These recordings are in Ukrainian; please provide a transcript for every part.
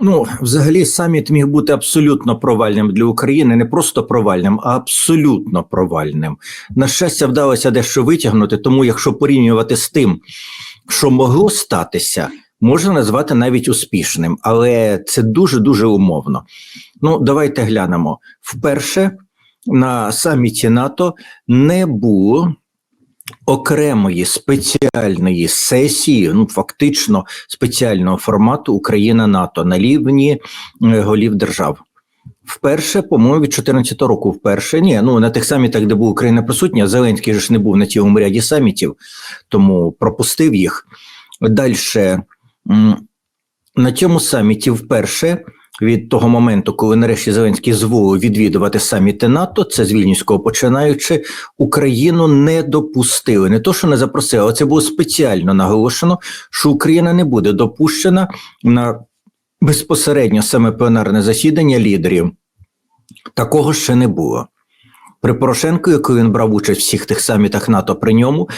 Ну, взагалі, саміт міг бути абсолютно провальним для України, не просто провальним, а абсолютно провальним. На щастя, вдалося дещо витягнути, тому якщо порівнювати з тим, що могло статися, можна назвати навіть успішним, але це дуже дуже умовно. Ну, давайте глянемо. Вперше на саміті НАТО не було окремої спеціальної сесії, ну фактично спеціального формату Україна НАТО на рівні е, голів держав. Вперше, по-моєму, від 2014 року, вперше ні. Ну на тих самітах, де був Україна присутня, Зеленський ж не був на цілому ряді самітів, тому пропустив їх. Далі на цьому саміті вперше від того моменту, коли нарешті Зеленський зволив відвідувати саміти НАТО, це з Вільнюського починаючи, Україну не допустили. Не то, що не запросили, але це було спеціально наголошено, що Україна не буде допущена на безпосередньо саме пленарне засідання лідерів. Такого ще не було. При Порошенку, коли він брав участь в всіх тих самітах НАТО при ньому,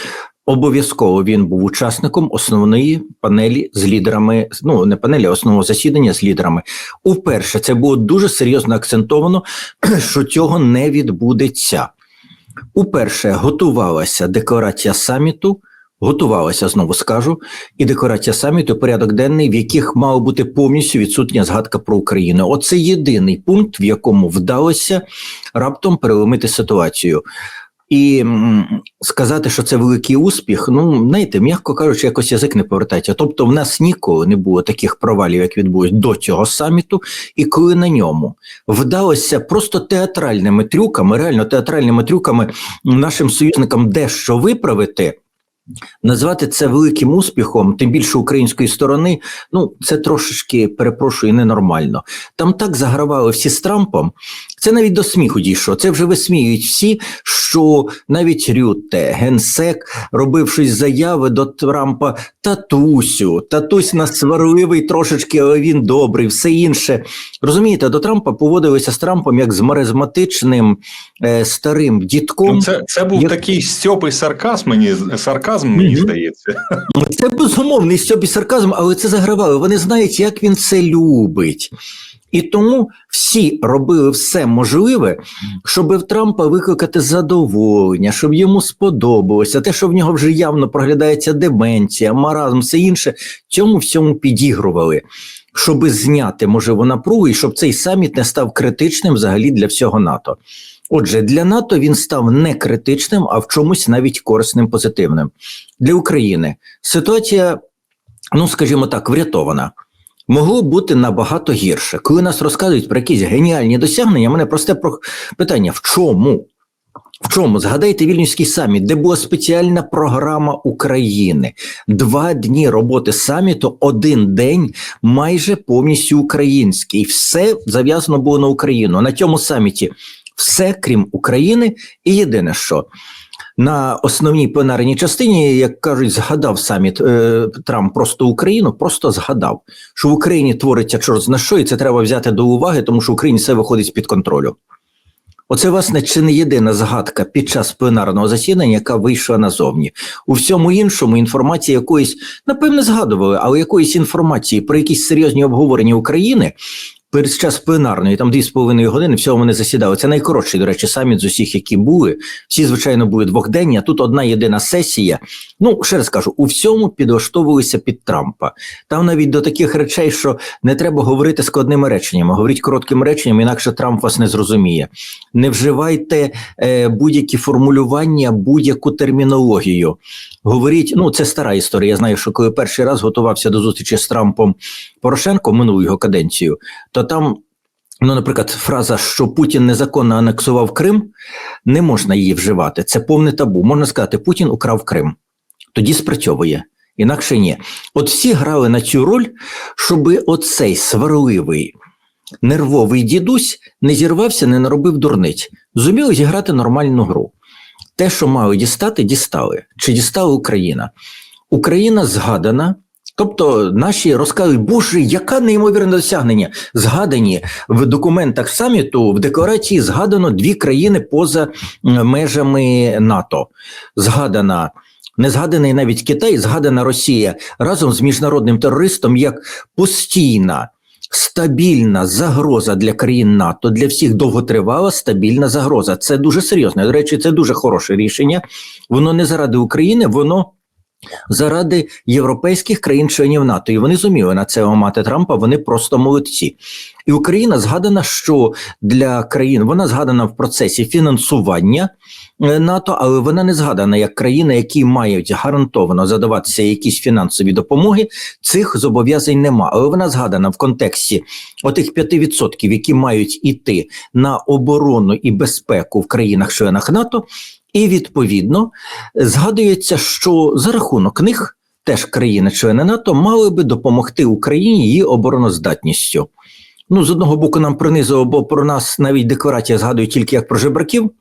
Обов'язково він був учасником основної панелі з лідерами. Ну не панелі, а основного засідання з лідерами. Уперше це було дуже серйозно акцентовано, що цього не відбудеться. Уперше готувалася декларація саміту. Готувалася, знову скажу, і декларація саміту, порядок денний, в яких мала бути повністю відсутня згадка про Україну. Оце єдиний пункт, в якому вдалося раптом переломити ситуацію. І сказати, що це великий успіх, ну знаєте, м'яко кажучи, якось язик не повертається. Тобто, в нас ніколи не було таких провалів, як відбулось до цього саміту, і коли на ньому вдалося просто театральними трюками, реально театральними трюками нашим союзникам дещо виправити. Назвати це великим успіхом, тим більше української сторони, ну це трошечки перепрошую, ненормально. Там так загравали всі з Трампом. Це навіть до сміху дійшло. Це вже висміюють всі, що навіть Рютте, генсек, робив щось заяви до Трампа татусю. Татусь нас сварливий трошечки, але він добрий, все інше. Розумієте, до Трампа поводилися з Трампом як з маризматичним е, старим дітком. Ну, це це був як... такий стьопий сарказм, мені сарказм, мені mm -hmm. здається. Це безумовний стьопий сарказм, але це загравали. Вони знають, як він це любить. І тому всі робили все можливе, щоб в Трампа викликати задоволення, щоб йому сподобалося. Те, що в нього вже явно проглядається деменція, маразм, все інше, цьому всьому підігрували, щоб зняти можливо напругу і щоб цей саміт не став критичним взагалі для всього НАТО. Отже, для НАТО він став не критичним, а в чомусь навіть корисним, позитивним. Для України ситуація, ну скажімо так, врятована. Могло бути набагато гірше. Коли нас розказують про якісь геніальні досягнення, мене просте питання: в чому? В чому? Згадайте Вільнюський саміт, де була спеціальна програма України. Два дні роботи саміту, один день майже повністю український. Все зав'язано було на Україну. На цьому саміті все крім України, і єдине, що на основній пленарній частині, як кажуть, згадав саміт е, Трамп просто Україну, просто згадав, що в Україні твориться чорт на що, і це треба взяти до уваги, тому що в Україні все виходить з під контролю. Оце, власне, чи не єдина згадка під час пленарного засідання, яка вийшла назовні. У всьому іншому інформації якоїсь, напевне, згадували, але якоїсь інформації про якісь серйозні обговорення України перед час пленарної, там дві з половиною години, всього вони засідали. Це найкоротший, до речі, саміт з усіх, які були. Всі, звичайно, були двохденні, а тут одна єдина сесія. Ну, ще раз кажу, у всьому підлаштовувалися під Трампа. Там навіть до таких речей, що не треба говорити складними реченнями, говоріть коротким реченням, інакше Трамп вас не зрозуміє. Не вживайте е, будь-які формулювання, будь-яку термінологію. Говоріть, ну це стара історія. Я знаю, що коли перший раз готувався до зустрічі з Трампом Порошенко минулу його каденцію, то там. Ну, наприклад, фраза, що Путін незаконно анексував Крим, не можна її вживати. Це повне табу. Можна сказати, Путін украв Крим. Тоді спрацьовує. Інакше ні. От всі грали на цю роль, щоб оцей сварливий, нервовий дідусь не зірвався, не наробив дурниць. Зуміли зіграти нормальну гру. Те, що мали дістати, дістали. Чи дістала Україна? Україна згадана. Тобто наші розказують, боже, яка неймовірне досягнення згадані в документах саміту в декларації згадано дві країни поза межами НАТО. Згадана не згаданий навіть Китай, згадана Росія разом з міжнародним терористом як постійна стабільна загроза для країн НАТО, для всіх довготривала стабільна загроза. Це дуже серйозно. До речі, це дуже хороше рішення. Воно не заради України, воно. Заради європейських країн-членів НАТО, і вони зуміли на це мати Трампа. Вони просто молодці. І Україна згадана, що для країн вона згадана в процесі фінансування е, НАТО, але вона не згадана як країна, які мають гарантовано задаватися якісь фінансові допомоги. Цих зобов'язань нема. Але вона згадана в контексті отих 5%, які мають іти на оборону і безпеку в країнах-членах НАТО. І відповідно згадується, що за рахунок них теж країни-члени НАТО мали би допомогти Україні її обороноздатністю. Ну, з одного боку, нам принизило, бо про нас навіть декларація згадує тільки як про жебраків,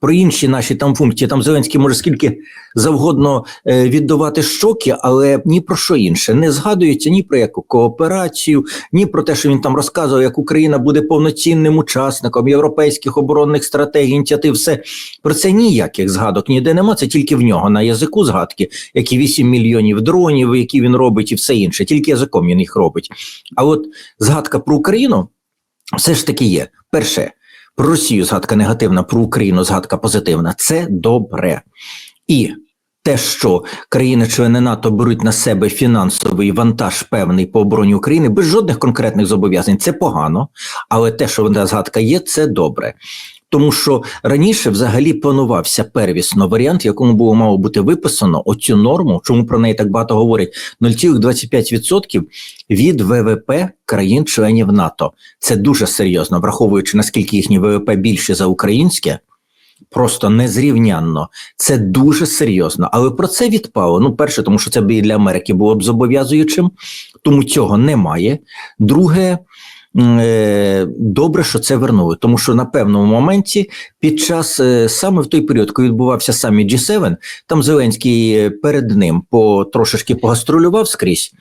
про інші наші там функції. Там Зеленський може скільки завгодно е, віддавати щоки, але ні про що інше. Не згадується ні про яку кооперацію, ні про те, що він там розказував, як Україна буде повноцінним учасником європейських оборонних стратегій, ініціатив. Все про це ніяких згадок ніде нема. Це тільки в нього на язику згадки, які 8 мільйонів дронів, які він робить, і все інше. Тільки язиком він їх робить. А от згадка про Україну все ж таки є. Перше, про Росію згадка негативна, про Україну згадка позитивна. Це добре. І те, що країни-члени НАТО беруть на себе фінансовий вантаж певний по обороні України без жодних конкретних зобов'язань, це погано. Але те, що вона згадка є, це добре. Тому що раніше взагалі планувався первісно варіант, якому було мало бути виписано оцю норму, чому про неї так багато говорять: 0,25% від ВВП країн-членів НАТО. Це дуже серйозно, враховуючи наскільки їхнє ВВП більше за українське. Просто незрівнянно. Це дуже серйозно. Але про це відпало. Ну, перше, тому що це б і для Америки було б зобов'язуючим, тому цього немає. Друге, добре, що це вернули, тому що на певному моменті, під час е, саме в той період, коли відбувався саміт G7, там Зеленський е, перед ним по трошечки погастролював скрізь.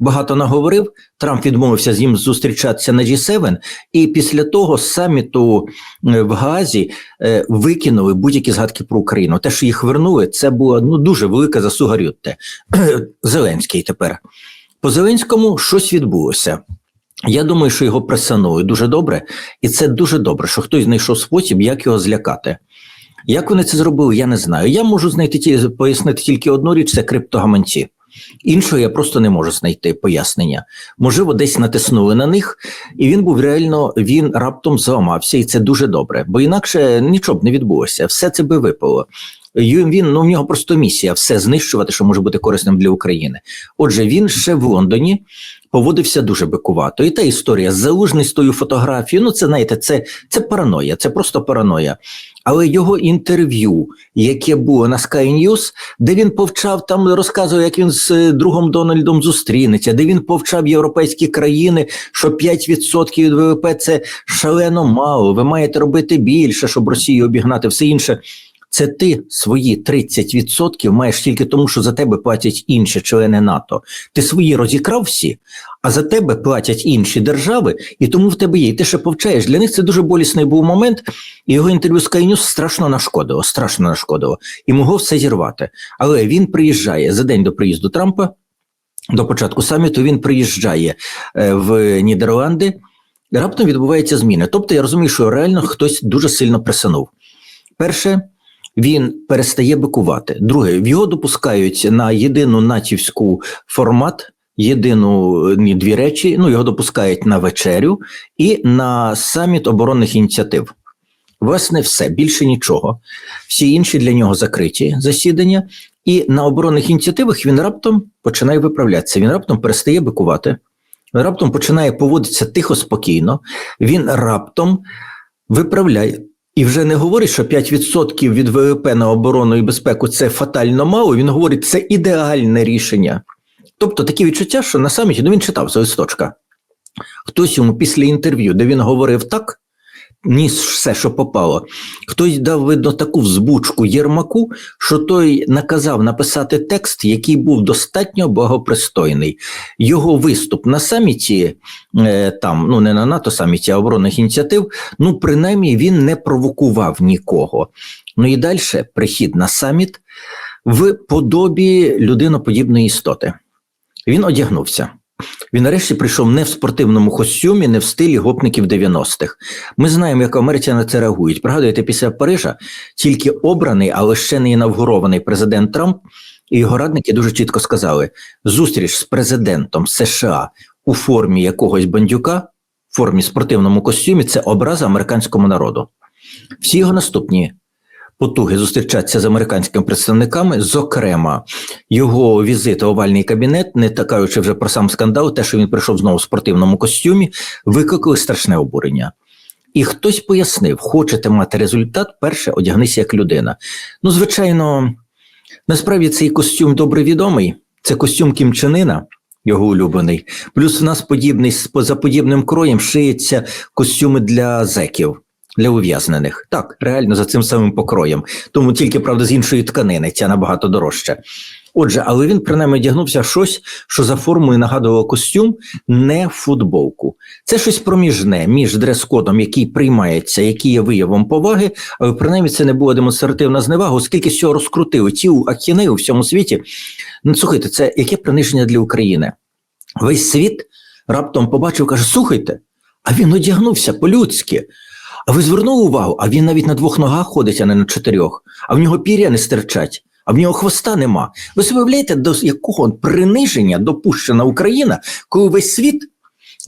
Багато наговорив, Трамп відмовився з ним зустрічатися на G7, і після того саміту е, в Гаазі е, викинули будь-які згадки про Україну. Те, що їх вернули, це була ну дуже велика заслуга Рютте. Зеленський тепер по Зеленському щось відбулося. Я думаю, що його пресанули дуже добре, і це дуже добре, що хтось знайшов спосіб, як його злякати. Як вони це зробили, я не знаю. Я можу знайти пояснити тільки одну річ: це криптогаманці. Іншого я просто не можу знайти пояснення. Можливо, десь натиснули на них, і він був реально він раптом зламався, і це дуже добре. Бо інакше нічого б не відбулося. Все це би випало. Він ну в нього просто місія все знищувати, що може бути корисним для України. Отже, він ще в Лондоні поводився дуже бикувато. І та історія з тою фотографією. Ну, це знаєте, це, це параноя, це просто параноя. Але його інтерв'ю, яке було на Sky News, де він повчав там, розказував, як він з е, другом Дональдом зустрінеться, де він повчав європейські країни, що 5% від ВВП це шалено мало. Ви маєте робити більше, щоб Росію обігнати, все інше. Це ти свої 30% маєш тільки тому, що за тебе платять інші члени НАТО. Ти свої розікрав всі, а за тебе платять інші держави, і тому в тебе є. І ти ще повчаєш. Для них це дуже болісний був момент. І його інтерв'ю з News страшно нашкодило, страшно нашкодило. І могло все зірвати. Але він приїжджає за день до приїзду Трампа. До початку саміту він приїжджає е, в Нідерланди. Раптом відбуваються зміни. Тобто я розумію, що реально хтось дуже сильно пресанув. Перше, він перестає бикувати. Друге, його допускають на єдину натівську формат, єдину ні, дві речі. Ну його допускають на вечерю і на саміт оборонних ініціатив. Власне, все більше нічого. Всі інші для нього закриті засідання, і на оборонних ініціативах він раптом починає виправлятися. Він раптом перестає бикувати, він раптом починає поводитися тихо, спокійно. Він раптом виправляє. І вже не говорить, що 5% від ВВП на оборону і безпеку це фатально мало. Він говорить, це ідеальне рішення. Тобто такі відчуття, що на саміті ну він читав з листочка. Хтось йому після інтерв'ю, де він говорив так, ніс все, що попало. Хтось дав, видно, таку взбучку Єрмаку, що той наказав написати текст, який був достатньо богопристойний. Його виступ на саміті, е, там, ну не на НАТО саміті, а оборонних ініціатив, ну принаймні він не провокував нікого. Ну і далі прихід на саміт в подобі людиноподібної істоти. Він одягнувся. Він нарешті прийшов не в спортивному костюмі, не в стилі гопників 90-х. Ми знаємо, як Америці на це реагують. Пригадуєте, після Парижа тільки обраний, але ще не інавгурований президент Трамп і його радники дуже чітко сказали: зустріч з президентом США у формі якогось бандюка, в формі спортивному костюмі це образа американському народу. Всі його наступні потуги зустрічатися з американськими представниками, зокрема, його візит у овальний кабінет, не кажучи вже про сам скандал, те, що він прийшов знову в спортивному костюмі, викликали страшне обурення. І хтось пояснив: хочете мати результат, перше одягнися як людина. Ну, звичайно, насправді цей костюм добре відомий. Це костюм Кім Чен Ына, його улюблений. Плюс у нас подібний за подібним кроєм шиється костюми для зеків. Для ув'язнених так, реально за цим самим покроєм, тому тільки правда з іншої тканини ця набагато дорожча. Отже, але він принаймні одягнувся щось, що за формою нагадувало костюм, не футболку. Це щось проміжне між дрес-кодом, який приймається, який є виявом поваги, але принаймні це не була демонстративна зневага, оскільки з цього розкрутили ті ахінеї у всьому світі. Ну слухайте, це яке приниження для України? Весь світ раптом побачив, каже: слухайте, а він одягнувся по-людськи. А ви звернули увагу? А він навіть на двох ногах ходить, а не на чотирьох, а в нього пір'я не стирчать, а в нього хвоста нема. Ви уявляєте, до якого приниження допущена Україна, коли весь світ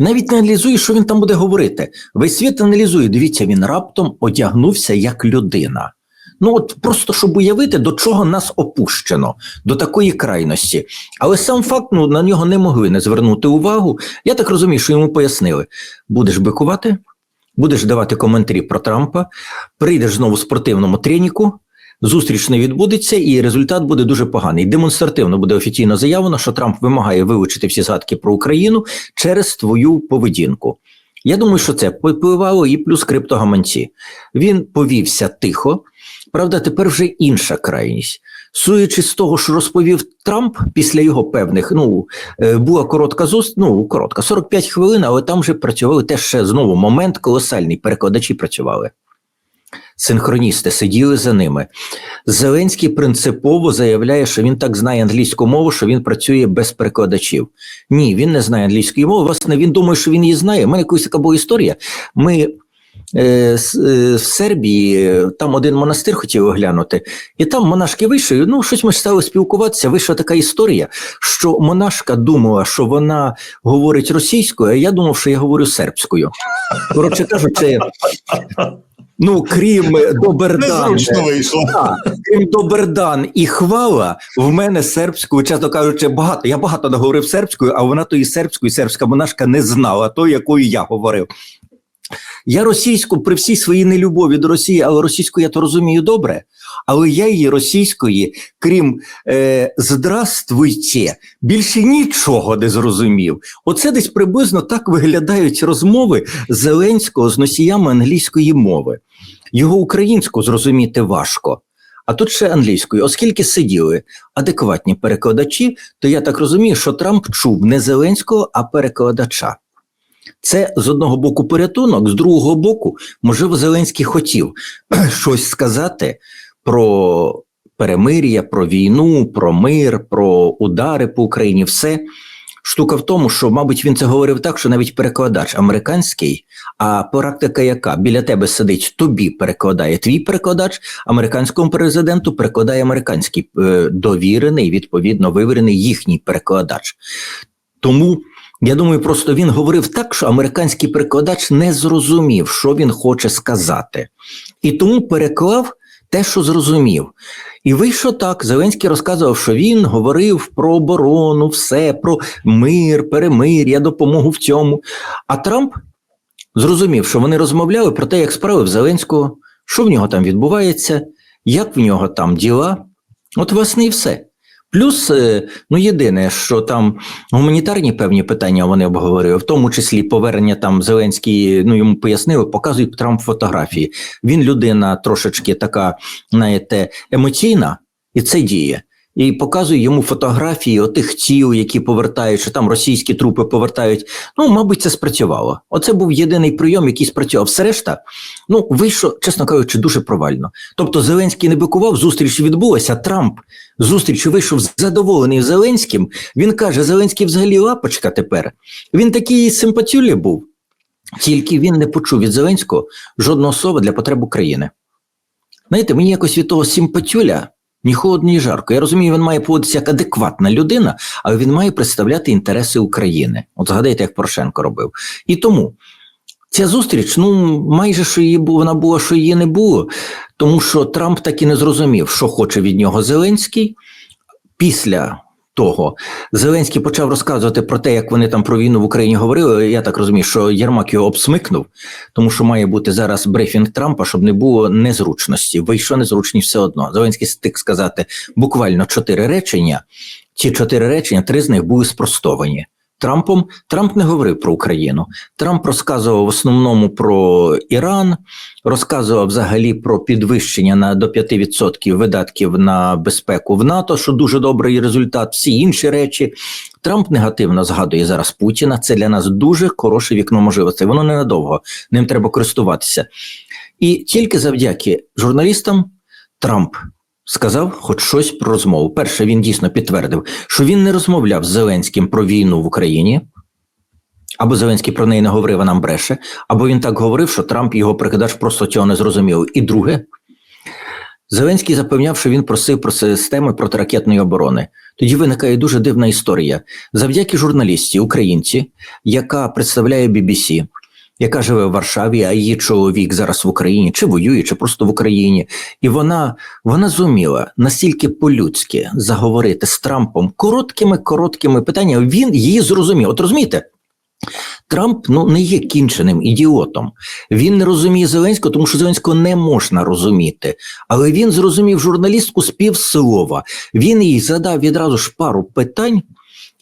навіть не аналізує, що він там буде говорити. Весь світ аналізує. Дивіться, він раптом одягнувся як людина. Ну от просто щоб уявити, до чого нас опущено, до такої крайності. Але сам факт ну, на нього не могли не звернути увагу. Я так розумію, що йому пояснили: будеш бикувати, будеш давати коментарі про Трампа, прийдеш знову в спортивному треніку, зустріч не відбудеться, і результат буде дуже поганий. Демонстративно буде офіційно заявлено, що Трамп вимагає вилучити всі згадки про Україну через твою поведінку. Я думаю, що це впливало і плюс криптогаманці. Він повівся тихо. Правда, тепер вже інша крайність. Суючи з того, що розповів Трамп після його певних, ну е, була коротка зустріч, ну коротка, 45 хвилин, але там вже працювали теж ще знову момент колосальний. Перекладачі працювали. Синхроністи сиділи за ними. Зеленський принципово заявляє, що він так знає англійську мову, що він працює без перекладачів. Ні, він не знає англійської мови. Власне, він думає, що він її знає. У мене якась така була історія. Ми в Сербії там один монастир хотів оглянути, і там монашки вийшли. Ну, щось ми стали спілкуватися. Вийшла така історія, що монашка думала, що вона говорить російською, а я думав, що я говорю сербською. Коротше кажучи, ну крім Добердан, так, крім Добердан і хвала, в мене сербською, чесно кажучи, багато. Я багато наговорив сербською, а вона тої сербської сербська монашка не знала, тої, якою я говорив. Я російську при всій своїй нелюбові до Росії, але російську я то розумію добре. Але я її російської, крім е, здравствуйте, більше нічого не зрозумів. Оце десь приблизно так виглядають розмови Зеленського з носіями англійської мови. Його українську зрозуміти важко. А тут ще англійською, оскільки сиділи адекватні перекладачі, то я так розумію, що Трамп чув не Зеленського, а перекладача. Це з одного боку порятунок, з другого боку, можливо, Зеленський хотів щось сказати про перемир'я, про війну, про мир, про удари по Україні. Все штука в тому, що, мабуть, він це говорив так, що навіть перекладач американський, а практика яка біля тебе сидить, тобі перекладає твій перекладач, американському президенту перекладає американський е, довірений, відповідно вивірений їхній перекладач. Тому. Я думаю, просто він говорив так, що американський перекладач не зрозумів, що він хоче сказати, і тому переклав те, що зрозумів. І вийшло так. Зеленський розказував, що він говорив про оборону, все, про мир, перемир'я, допомогу в цьому. А Трамп зрозумів, що вони розмовляли про те, як справи в Зеленського, що в нього там відбувається, як в нього там діла. От, власне, і все. Плюс, е, ну єдине, що там гуманітарні певні питання вони обговорили, в тому числі повернення там Зеленський, ну йому пояснили, показують Трамп фотографії. Він людина трошечки така, знаєте, емоційна, і це діє. І показує йому фотографії отих тіл, які повертають, що там російські трупи повертають. Ну, мабуть, це спрацювало. Оце був єдиний прийом, який спрацював. Все решта, ну, вийшло, чесно кажучи, дуже провально. Тобто Зеленський не бикував, зустріч відбулася. Трамп зустріч вийшов задоволений Зеленським. Він каже: Зеленський взагалі лапочка тепер. Він такий симпатюлі був. Тільки він не почув від Зеленського жодного слова для потреб України. Знаєте, мені якось від того симпатюля ні холодно, ні жарко. Я розумію, він має поводитися як адекватна людина, але він має представляти інтереси України. От згадайте, як Порошенко робив. І тому ця зустріч, ну майже що її вона була, що її не було, тому що Трамп так і не зрозумів, що хоче від нього Зеленський. Після того Зеленський почав розказувати про те, як вони там про війну в Україні говорили. Я так розумію, що Єрмак його обсмикнув, тому що має бути зараз брифінг Трампа, щоб не було незручності. Вийшло незручність все одно. Зеленський стик сказати буквально чотири речення. Ці чотири речення, три з них були спростовані. Трампом Трамп не говорив про Україну. Трамп розказував в основному про Іран, розказував взагалі про підвищення на до 5% видатків на безпеку в НАТО, що дуже добрий результат. Всі інші речі. Трамп негативно згадує зараз Путіна. Це для нас дуже хороше вікно можливостей. Воно ненадовго, ним треба користуватися. І тільки завдяки журналістам Трамп сказав хоч щось про розмову. Перше, він дійсно підтвердив, що він не розмовляв з Зеленським про війну в Україні. Або Зеленський про неї не говорив, а нам бреше, або він так говорив, що Трамп його прикидач просто цього не зрозумів. І друге, Зеленський запевняв, що він просив про системи протиракетної оборони. Тоді виникає дуже дивна історія. Завдяки журналістці, українці, яка представляє BBC, яка живе в Варшаві, а її чоловік зараз в Україні, чи воює, чи просто в Україні, і вона, вона зуміла настільки по-людськи заговорити з Трампом короткими, короткими питаннями. Він її зрозумів. От розумієте? Трамп ну не є кінченим ідіотом. Він не розуміє Зеленського, тому що Зеленського не можна розуміти. Але він зрозумів журналістку з півслова. Він їй задав відразу ж пару питань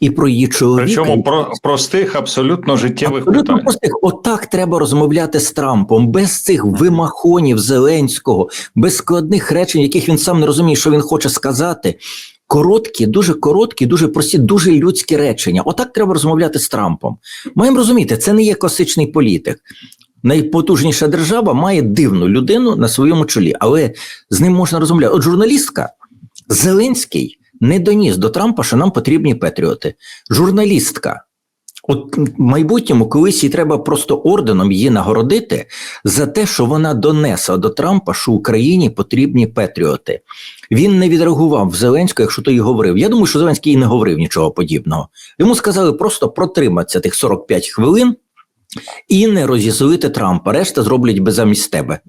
і про її чоловіка. Причому про простих, абсолютно життєвих Абсолютно питань. простих. Отак треба розмовляти з Трампом, без цих вимахонів Зеленського, без складних речень, яких він сам не розуміє, що він хоче сказати. Короткі, дуже короткі, дуже прості, дуже людські речення. Отак треба розмовляти з Трампом. Маємо розуміти, це не є класичний політик. Найпотужніша держава має дивну людину на своєму чолі, але з ним можна розмовляти. От журналістка Зеленський не доніс до Трампа, що нам потрібні патріоти. Журналістка. От в майбутньому колись їй треба просто орденом її нагородити за те, що вона донесла до Трампа, що Україні потрібні патріоти. Він не відреагував в Зеленського, якщо той говорив. Я думаю, що Зеленський і не говорив нічого подібного. Йому сказали просто протриматися тих 45 хвилин і не розізлити Трампа. Решта зроблять би замість тебе.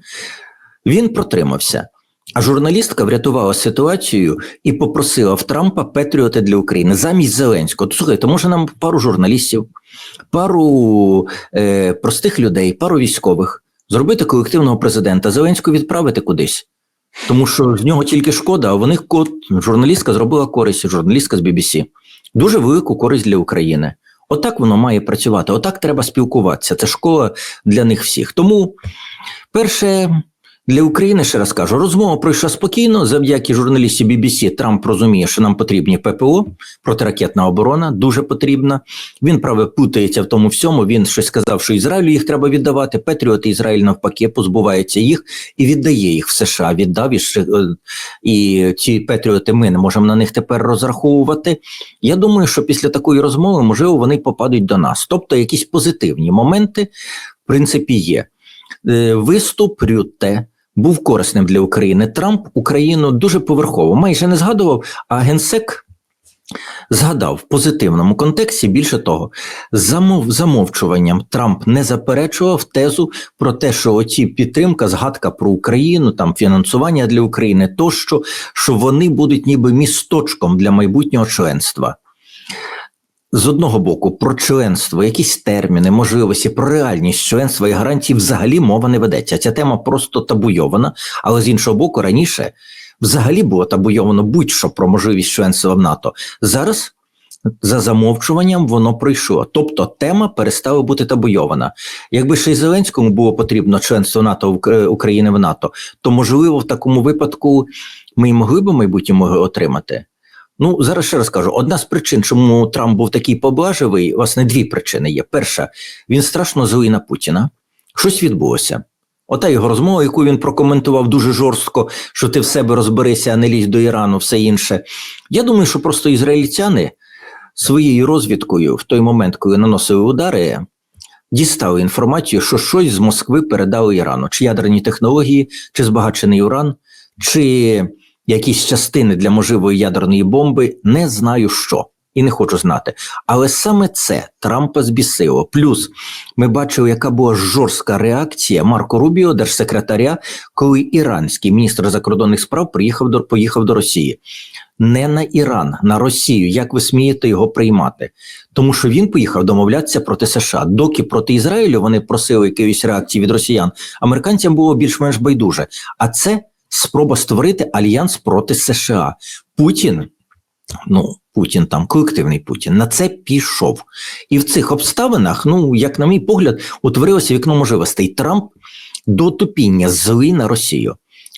Він протримався. Журналістка врятувала ситуацію і попросила в Трампа патріоти для України замість Зеленського. Слухайте, може нам пару журналістів, пару е, простих людей, пару військових зробити колективного президента, Зеленського відправити кудись. Тому що з нього тільки шкода, а в них журналістка зробила користь, журналістка з BBC. Дуже велику користь для України. Отак воно має працювати, отак треба спілкуватися. Це школа для них всіх. Тому, перше, для України ще раз кажу, розмова пройшла спокійно. Завдяки журналісті BBC Трамп розуміє, що нам потрібні ППО, протиракетна оборона, дуже потрібна. Він праве путається в тому всьому. Він щось сказав, що Ізраїлю їх треба віддавати. Патріоти Ізраїль навпаки позбувається їх і віддає їх в США. Віддав і, е, і ці патріоти. Ми не можемо на них тепер розраховувати. Я думаю, що після такої розмови можливо вони попадуть до нас. Тобто, якісь позитивні моменти, в принципі, є. Е, Виступ Рютте був корисним для України. Трамп Україну дуже поверхово, майже не згадував, а генсек згадав в позитивному контексті. Більше того, замов, замовчуванням Трамп не заперечував тезу про те, що оці підтримка, згадка про Україну, там фінансування для України, тощо, що вони будуть ніби місточком для майбутнього членства. З одного боку, про членство, якісь терміни, можливості, про реальність членства і гарантії взагалі мова не ведеться. Ця тема просто табуйована, але з іншого боку, раніше взагалі було табуйовано будь-що про можливість членства в НАТО. Зараз за замовчуванням воно пройшло. Тобто тема перестала бути табуйована. Якби ще й Зеленському було потрібно членство НАТО України в НАТО, то можливо в такому випадку ми й могли б майбутньому отримати. Ну, зараз ще раз кажу: одна з причин, чому Трамп був такий поблажливий, власне, дві причини є. Перша, він страшно злий на Путіна. Щось відбулося. Ота його розмова, яку він прокоментував дуже жорстко, що ти в себе розберися, а не лізь до Ірану, все інше. Я думаю, що просто ізраїльтяни своєю розвідкою в той момент, коли наносили удари, дістали інформацію, що щось з Москви передали Ірану, чи ядерні технології, чи збагачений уран, чи якісь частини для можливої ядерної бомби, не знаю що. І не хочу знати. Але саме це Трампа збісило. Плюс ми бачили, яка була жорстка реакція Марко Рубіо, держсекретаря, коли іранський міністр закордонних справ приїхав до поїхав до Росії. Не на Іран, на Росію. Як ви смієте його приймати? Тому що він поїхав домовлятися проти США. Доки проти Ізраїлю вони просили якоїсь реакції від росіян, американцям було більш-менш байдуже. А це спроба створити альянс проти США. Путін. Ну, Путін там колективний Путін на це пішов, і в цих обставинах, ну як на мій погляд, утворилося вікно можливостей. Трамп до тупіння злий на Росію.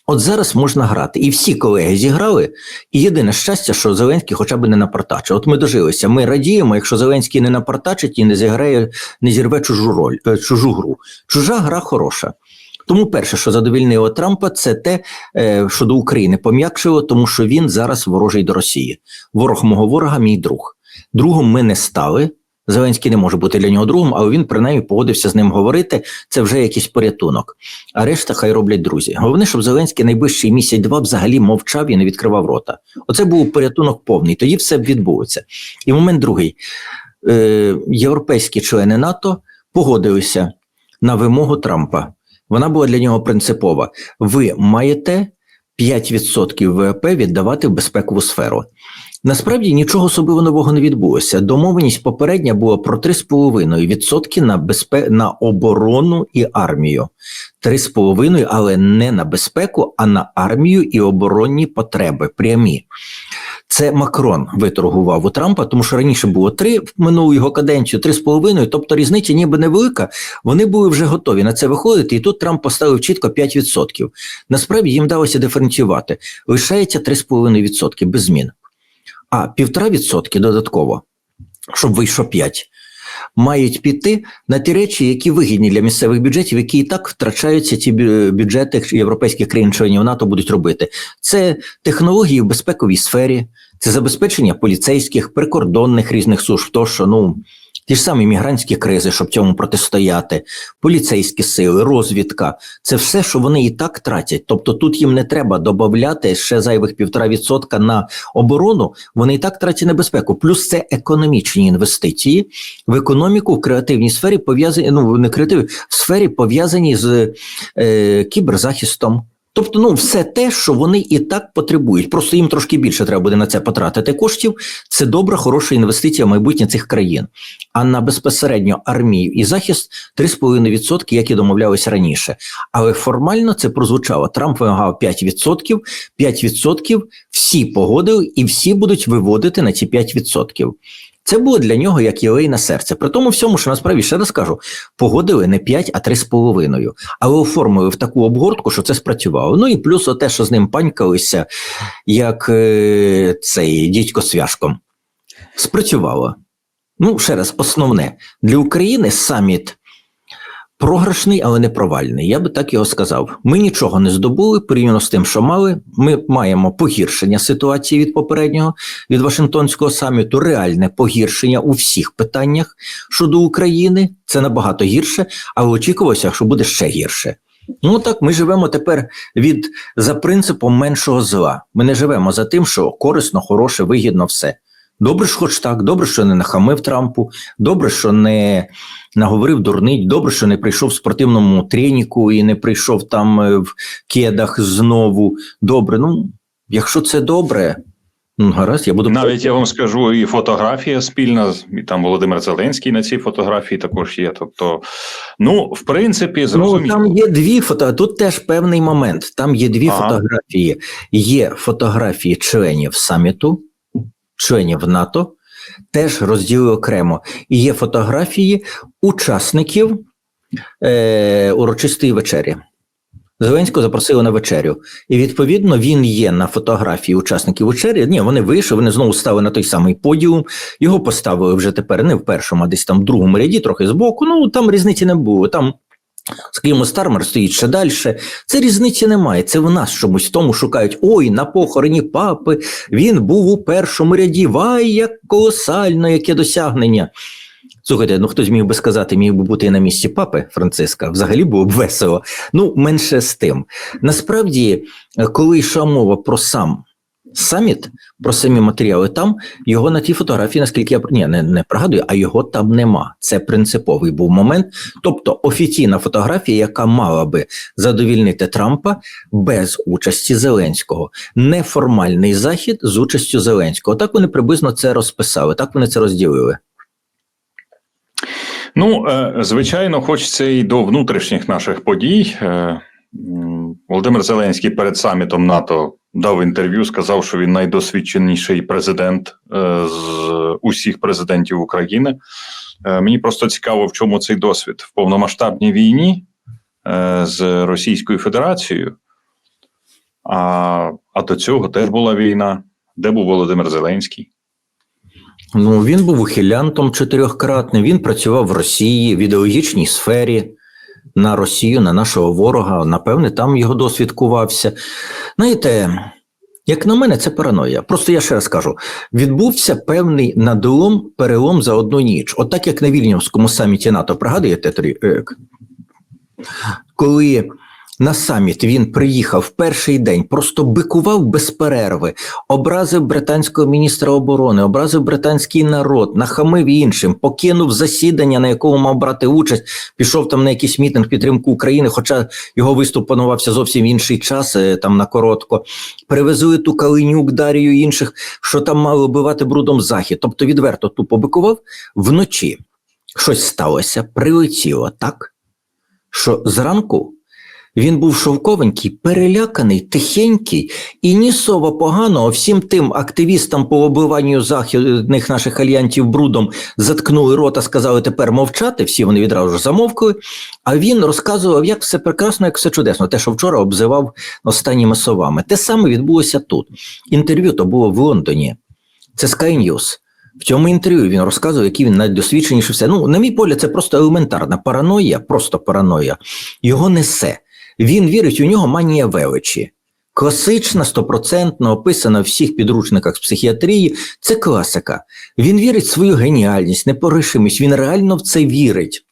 От зараз можна грати, і всі колеги зіграли. І єдине щастя, що Зеленський хоча б не напортачив. От ми дожилися. Ми радіємо, якщо Зеленський не напортачить і не зіграє, не зірве чужу роль, е, чужу гру. Чужа гра хороша. Тому перше, що задовільнило Трампа, це те, е, що до України пом'якшило, тому що він зараз ворожий до Росії. Ворог мого ворога, мій друг. Другом ми не стали. Зеленський не може бути для нього другом, але він принаймні погодився з ним говорити. Це вже якийсь порятунок. А решта хай роблять друзі. Головне, щоб Зеленський найближчий місяць-два взагалі мовчав і не відкривав рота. Оце був порятунок повний. Тоді все відбулося. І момент другий: Е, європейські члени НАТО погодилися на вимогу Трампа. Вона була для нього принципова. Ви маєте 5% ВВП віддавати в безпекову сферу. Насправді нічого особливо нового не відбулося. Домовленість попередня була про 3,5% на безпе... на оборону і армію. 3,5%, але не на безпеку, а на армію і оборонні потреби прямі. Це Макрон виторгував у Трампа, тому що раніше було три минулу його каденцію, 3,5, тобто різниця ніби невелика. Вони були вже готові на це виходити, і тут Трамп поставив чітко 5%. Насправді їм вдалося диференціювати. Лишається 3,5% без змін. А 1,5% додатково, щоб вийшло 5, мають піти на ті речі, які вигідні для місцевих бюджетів, які і так втрачаються ці бю- бюджети європейських країн-членів НАТО будуть робити. Це технології в безпековій сфері, це забезпечення поліцейських, прикордонних різних служб, то що ну. Ті ж самі мігрантські кризи, щоб цьому протистояти, поліцейські сили, розвідка це все, що вони і так тратять. Тобто тут їм не треба додати ще зайвих півтора відсотка на оборону. Вони і так тратять на безпеку. Плюс це економічні інвестиції в економіку в креативній сфері пов'язані. Ну не креативі, в сфері пов'язані з е, кіберзахистом. Тобто, ну все те, що вони і так потребують. Просто їм трошки більше треба буде на це потратити коштів. Це добра, хороша інвестиція в майбутнє цих країн. А на безпосередньо армію і захист 3,5%, як і домовлялися раніше. Але формально це прозвучало. Трамп вимагав 5%, 5% всі погодили і всі будуть виводити на ці 5%. Це було для нього як єлей на серце. При тому всьому, що насправді ще раз кажу, погодили не 5, а 3,5. Але оформили в таку обгортку, що це спрацювало. Ну і плюс те, що з ним панькалися, як е, цей дідько свяшком. Спрацювало. Ну, ще раз, основне для України саміт програшний, але не провальний. Я би так його сказав. Ми нічого не здобули порівняно з тим, що мали. Ми маємо погіршення ситуації від попереднього від Вашингтонського саміту, реальне погіршення у всіх питаннях щодо України. Це набагато гірше, але очікувалося, що буде ще гірше. Ну так, ми живемо тепер від за принципом меншого зла. Ми не живемо за тим, що корисно, хороше, вигідно все. Добре, ж хоч так, добре, що не нахамив Трампу, добре, що не наговорив дурниць, добре, що не прийшов в спортивному треніку і не прийшов там е, в кедах знову. Добре, ну якщо це добре, ну гаразд, я буду Навіть я вам скажу, і фотографія спільна, і там Володимир Зеленський на цій фотографії також є. Тобто, ну, в принципі, Ну, там є дві фото. Тут теж певний момент. Там є дві Ага. фотографії. Є фотографії членів саміту, членів НАТО, теж розділи окремо. І є фотографії учасників е, урочистої вечері. Зеленського запросили на вечерю. І відповідно він є на фотографії учасників вечері. Ні, вони вийшли, вони знову стали на той самий подіум. Його поставили вже тепер не в першому, а десь там в другому ряді, трохи збоку. Ну там різниці не було. Там. Скажімо, Стармер стоїть ще далі. Це різниці немає. Це в нас чомусь тому шукають. Ой, на похороні папи він був у першому ряді. Вай, як колосально, яке досягнення. Слухайте, ну хтось міг би сказати, міг би бути і на місці папи Франциска. Взагалі було б весело. Ну, менше з тим. Насправді, коли йшла мова про сам саміт, про самі матеріали, там його на тій фотографії, наскільки я ні, не, не пригадую, а його там нема. Це принциповий був момент. Тобто офіційна фотографія, яка мала би задовільнити Трампа без участі Зеленського, неформальний захід з участю Зеленського. Так вони приблизно це розписали, так вони це розділили. Ну, е, звичайно, хочеться і до внутрішніх наших подій. Е, Володимир Зеленський перед самітом НАТО дав інтерв'ю, сказав, що він найдосвідченіший президент е, з усіх президентів України. Е, Мені просто цікаво, в чому цей досвід в повномасштабній війні е, з Російською Федерацією. А, а до цього теж була війна. Де був Володимир Зеленський? Ну, він був ухилянтом чотирьохкратним. Він працював в Росії в ідеологічній сфері на Росію, на нашого ворога. Напевне, там його досвід кувався. Знаєте, як на мене, це параноя. Просто я ще раз кажу: відбувся певний надлом, перелом за одну ніч. От так як на вільнівському саміті НАТО, пригадуєте, е, коли на саміт він приїхав в перший день, просто бикував без перерви, образив британського міністра оборони, образив британський народ, нахамив іншим, покинув засідання, на якому мав брати участь, пішов там на якийсь мітинг підтримку України, хоча його виступ планувався зовсім інший час, е, там на коротко. Привезли ту Калинюк, Дарію інших, що там мали оббивати брудом захід. Тобто відверто тупо бикував вночі. Щось сталося, прилетіло так, що зранку він був шовковенький, переляканий, тихенький, і ні слова поганого всім тим активістам по оббиванню західних наших альянтів брудом заткнули рота, сказали тепер мовчати. Всі вони відразу ж замовкли. А він розказував, як все прекрасно, як все чудесно. Те, що вчора обзивав останніми словами. Те саме відбулося тут. Інтерв'ю то було в Лондоні. Це Sky News. В цьому інтерв'ю він розказував, який він найдосвідченіший все. Ну, на мій погляд, це просто елементарна параноя, просто параноя. Його несе. Він вірить, у нього манія величі. Класична, стопроцентно описана в всіх підручниках з психіатрії. Це класика. Він вірить в свою геніальність, непоришимість. Він реально в це вірить.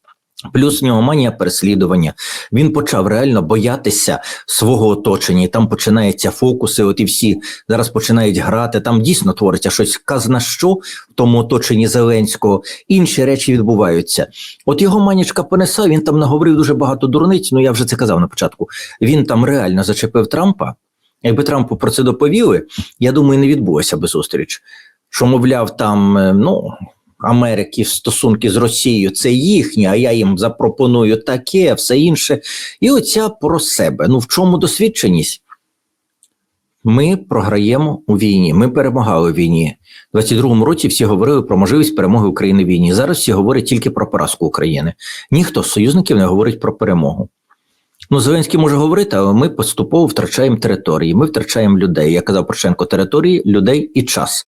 Плюс в нього манія переслідування. Він почав реально боятися свого оточення, і там починаються фокуси. От і всі зараз починають грати. Там дійсно твориться щось казна що в тому оточенні Зеленського. Інші речі відбуваються. От його манічка понесла. Він там наговорив дуже багато дурниць. Ну я вже це казав на початку. Він там реально зачепив Трампа. Якби Трампу про це доповіли, я думаю, не відбулося би зустріч. Що, мовляв, там е, ну. Америки стосунки з Росією це їхні, а я їм запропоную таке, все інше. І оця про себе. Ну в чому досвідченість? Ми програємо у війні. Ми перемагали у війні. У 22-му році всі говорили про можливість перемоги України в війні. Зараз всі говорять тільки про поразку України. Ніхто з союзників не говорить про перемогу. Ну, Зеленський може говорити, але ми поступово втрачаємо території, ми втрачаємо людей. Я казав Порошенко, території, людей і час.